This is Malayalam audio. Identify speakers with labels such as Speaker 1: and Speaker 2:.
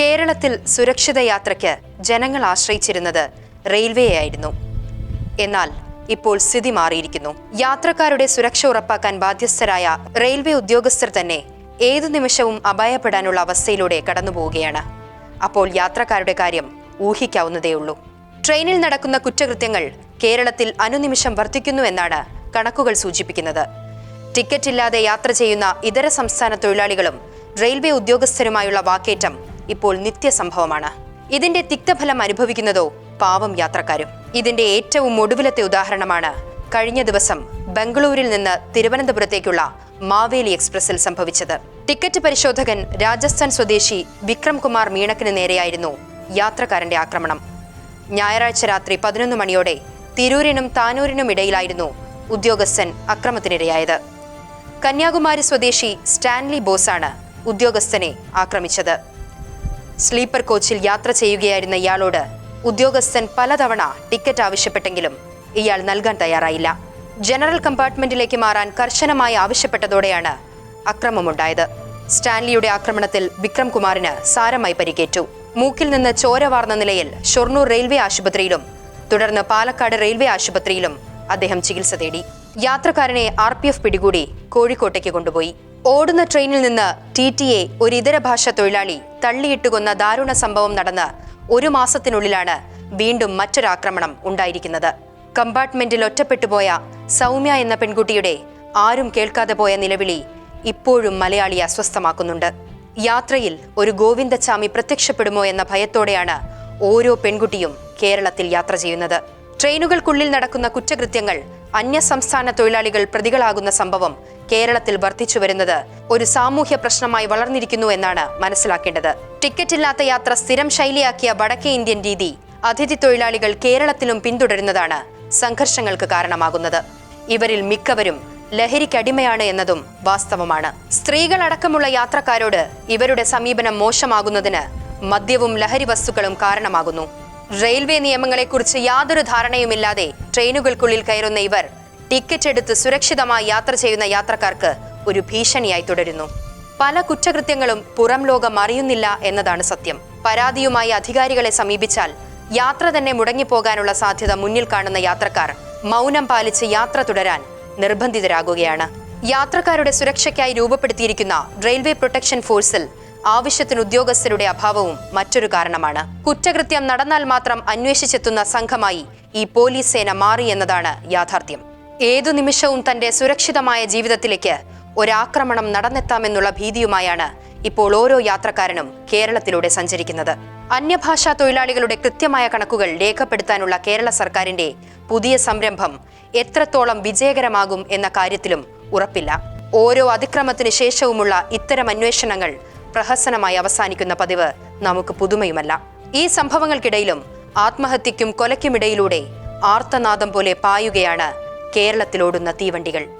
Speaker 1: കേരളത്തിൽ സുരക്ഷിത യാത്രയ്ക്ക് ജനങ്ങൾ ആശ്രയിച്ചിരുന്നത് റെയിൽവേ ആയിരുന്നു എന്നാൽ ഇപ്പോൾ സ്ഥിതി മാറിയിരിക്കുന്നു. യാത്രക്കാരുടെ സുരക്ഷ ഉറപ്പാക്കാൻ ബാധ്യസ്ഥരായ റെയിൽവേ ഉദ്യോഗസ്ഥർ തന്നെ ഏതു നിമിഷവും അപായപ്പെടാനുള്ള അവസ്ഥയിലൂടെ കടന്നുപോവുകയാണ്. അപ്പോൾ യാത്രക്കാരുടെ കാര്യം ഊഹിക്കാവുന്നതേയുള്ളൂ. ട്രെയിനിൽ നടക്കുന്ന കുറ്റകൃത്യങ്ങൾ കേരളത്തിൽ അനുനിമിഷം വർദ്ധിക്കുന്നു എന്നാണ് കണക്കുകൾ സൂചിപ്പിക്കുന്നത്. ടിക്കറ്റ് ഇല്ലാതെ യാത്ര ചെയ്യുന്ന ഇതര സംസ്ഥാന തൊഴിലാളികളും റെയിൽവേ ഉദ്യോഗസ്ഥരുമായുള്ള വാക്കേറ്റം ഇപ്പോൾ നിത്യസംഭവമാണ്. ഇതിന്റെ തിക്തഫലം അനുഭവിക്കുന്നതോ പാവം യാത്രക്കാരും. ഇതിന്റെ ഏറ്റവും ഒടുവിലത്തെ ഉദാഹരണമാണ് കഴിഞ്ഞ ദിവസം ബംഗളൂരിൽ നിന്ന് തിരുവനന്തപുരത്തേക്കുള്ള മാവേലി എക്സ്പ്രസിൽ സംഭവിച്ചത്. ടിക്കറ്റ് പരിശോധകൻ രാജസ്ഥാൻ സ്വദേശി വിക്രം കുമാർ മീണക്കിന് നേരെയായിരുന്നു യാത്രക്കാരന്റെ ആക്രമണം. ഞായറാഴ്ച രാത്രി പതിനൊന്ന് മണിയോടെ തിരൂരിനും താനൂരിനും ഇടയിലായിരുന്നു ഉദ്യോഗസ്ഥൻ അക്രമത്തിനിരയായത്. കന്യാകുമാരി സ്വദേശി സ്റ്റാൻലി ബോസാണ് ഉദ്യോഗസ്ഥനെ ആക്രമിച്ചത്. സ്ലീപ്പർ കോച്ചിൽ യാത്ര ചെയ്യുകയായിരുന്ന ഇയാളോട് ഉദ്യോഗസ്ഥൻ പലതവണ ടിക്കറ്റ് ആവശ്യപ്പെട്ടെങ്കിലും ഇയാൾ നൽകാൻ തയ്യാറായില്ല. ജനറൽ കമ്പാർട്ട്മെന്റിലേക്ക് മാറാൻ കർശനമായി ആവശ്യപ്പെട്ടതോടെയാണ് അക്രമമുണ്ടായത്. സ്റ്റാൻലിയുടെ ആക്രമണത്തിൽ വിക്രം കുമാറിന് സാരമായി പരിക്കേറ്റു. മൂക്കിൽ നിന്ന് ചോര വാർന്ന നിലയിൽ ഷൊർണൂർ റെയിൽവേ ആശുപത്രിയിലും തുടർന്ന് പാലക്കാട് റെയിൽവേ ആശുപത്രിയിലും അദ്ദേഹം ചികിത്സ തേടി. യാത്രക്കാരനെ ആർ പിടികൂടി കോഴിക്കോട്ടേക്ക് കൊണ്ടുപോയി. ഓടുന്ന ട്രെയിനിൽ നിന്ന് ടി ടി എ ഒരു ഇതര ഭാഷ തൊഴിലാളി തള്ളിയിട്ട് കൊന്ന ദാരുണ സംഭവം നടന്ന് ഒരു മാസത്തിനുള്ളിലാണ് വീണ്ടും മറ്റൊരാക്രമണം ഉണ്ടായിരിക്കുന്നത്. കമ്പാർട്ട്മെന്റിൽ ഒറ്റപ്പെട്ടുപോയ സൗമ്യ എന്ന പെൺകുട്ടിയുടെ ആരും കേൾക്കാതെ പോയ നിലവിളി ഇപ്പോഴും മലയാളിയെ അസ്വസ്ഥമാക്കുന്നുണ്ട്. യാത്രയിൽ ഒരു ഗോവിന്ദച്ചാമി പ്രത്യക്ഷപ്പെടുമോ എന്ന ഭയത്തോടെയാണ് ഓരോ പെൺകുട്ടിയും കേരളത്തിൽ യാത്ര ചെയ്യുന്നത്. ട്രെയിനുകൾക്കുള്ളിൽ നടക്കുന്ന കുറ്റകൃത്യങ്ങൾ അന്യസംസ്ഥാന തൊഴിലാളികൾ പ്രതികളാകുന്ന സംഭവം കേരളത്തിൽ വർദ്ധിച്ചു വരുന്നത് ഒരു സാമൂഹ്യ പ്രശ്നമായി വളർന്നിരിക്കുന്നു എന്നാണ് മനസ്സിലാക്കേണ്ടത്. ടിക്കറ്റ് ഇല്ലാത്ത യാത്ര സ്ഥിരം ശൈലിയാക്കിയ വടക്കേ ഇന്ത്യൻ രീതി അതിഥി തൊഴിലാളികൾ കേരളത്തിലും പിന്തുടരുന്നതാണ് സംഘർഷങ്ങൾക്ക് കാരണമാകുന്നത്. ഇവരിൽ മിക്കവരും ലഹരിക്കടിമയാണ് എന്നതും വാസ്തവമാണ്. സ്ത്രീകളടക്കമുള്ള യാത്രക്കാരോട് ഇവരുടെ സമീപനം മോശമാകുന്നതിന് മദ്യവും ലഹരി വസ്തുക്കളും കാരണമാകുന്നു. റെയിൽവേ നിയമങ്ങളെക്കുറിച്ച് യാതൊരു ധാരണയുമില്ലാതെ ട്രെയിനുകൾക്കുള്ളിൽ കയറുന്ന ഇവർ ടിക്കറ്റ് എടുത്ത് സുരക്ഷിതമായി യാത്ര ചെയ്യുന്ന യാത്രക്കാർക്ക് ഒരു ഭീഷണിയായി തുടരുന്നു. പല കുറ്റകൃത്യങ്ങളും പുറം ലോകം അറിയുന്നില്ല എന്നതാണ് സത്യം. പരാതിയുമായി അധികാരികളെ സമീപിച്ചാൽ യാത്ര തന്നെ മുടങ്ങിപ്പോകാനുള്ള സാധ്യത മുന്നിൽ കാണുന്ന യാത്രക്കാർ മൗനം പാലിച്ച് യാത്ര തുടരാൻ നിർബന്ധിതരാകുകയാണ്. യാത്രക്കാരുടെ സുരക്ഷയ്ക്കായി രൂപപ്പെടുത്തിയിരിക്കുന്ന റെയിൽവേ പ്രൊട്ടക്ഷൻ ഫോഴ്സിൽ ആവശ്യത്തിന് ഉദ്യോഗസ്ഥരുടെ അഭാവവും മറ്റൊരു കാരണമാണ്. കുറ്റകൃത്യം നടന്നാൽ മാത്രം അന്വേഷിച്ചെത്തുന്ന സംഘമായി ഈ പോലീസ് സേന മാറി എന്നതാണ് യാഥാർത്ഥ്യം. ഏതു നിമിഷവും തന്റെ സുരക്ഷിതമായ ജീവിതത്തിലേക്ക് ഒരാക്രമണം നടന്നെത്താമെന്നുള്ള ഭീതിയുമായാണ് ഇപ്പോൾ ഓരോ യാത്രക്കാരനും കേരളത്തിലൂടെ സഞ്ചരിക്കുന്നത്. അന്യഭാഷാ തൊഴിലാളികളുടെ കൃത്യമായ കണക്കുകൾ രേഖപ്പെടുത്താനുള്ള കേരള സർക്കാരിന്റെ പുതിയ സംരംഭം എത്രത്തോളം വിജയകരമാകും എന്ന കാര്യത്തിലും ഉറപ്പില്ല. ഓരോ അതിക്രമത്തിന് ശേഷവുമുള്ള ഇത്തരം അന്വേഷണങ്ങൾ പ്രഹസനമായി അവസാനിക്കുന്ന പതിവ് നമുക്ക് പുതുമയുമല്ല. ഈ സംഭവങ്ങൾക്കിടയിലും ആത്മഹത്യക്കും കൊലയ്ക്കുമിടയിലൂടെ ആർത്തനാദം പോലെ പായുകയാണ് കേരളത്തിലോടുന്ന തീവണ്ടികൾ.